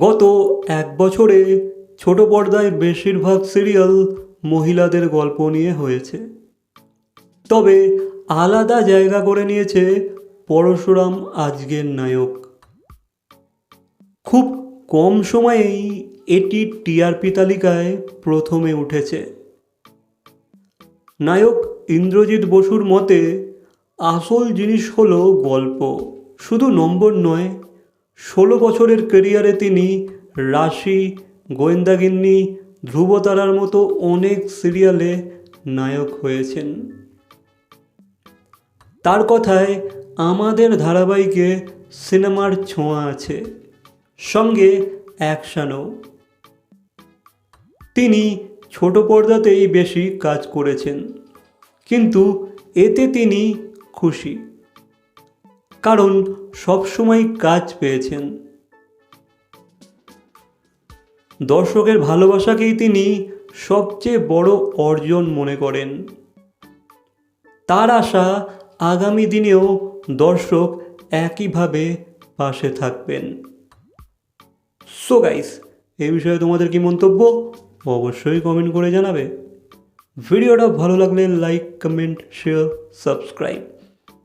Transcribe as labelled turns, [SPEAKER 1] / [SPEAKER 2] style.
[SPEAKER 1] গত এক বছরে ছোট পর্দায় বেশিরভাগ সিরিয়াল মহিলাদের গল্প নিয়ে হয়েছে। তবে আলাদা জায়গা করে নিয়েছে পরশুরাম আজকের নায়ক। খুব কম সময়েই এটি টিআরপি তালিকায় প্রথমে উঠেছে। নায়ক ইন্দ্রজিৎ বসুর মতে, আসল জিনিস হলো গল্প, শুধু নম্বর নয় ষোলো বছরের কেরিয়ারে তিনি রাশি, গোয়েন্দাগিন্নি, ধ্রুবতারার মতো অনেক সিরিয়ালে নায়ক হয়েছেন। তার কথায় আমাদের ধারাবাহিকে সিনেমার ছোঁয়া আছে, সঙ্গে অ্যাকশানও তিনি ছোট পর্দাতেই বেশি কাজ করেছেন, কিন্তু এতে তিনি খুশি। কারণ সবসময় কাজ পেয়েছেন। দর্শকের ভালোবাসাকেই তিনি সবচেয়ে বড় অর্জন মনে করেন। তার আশা আগামী দিনেও দর্শক একইভাবে পাশে থাকবেন। সো গাইস এই বিষয়ে তোমাদের কি মন্তব্য? অবশ্যই কমেন্ট করে জানাবে। ভিডিওটা ভালো লাগলে লাইক কমেন্ট শেয়ার সাবস্ক্রাইব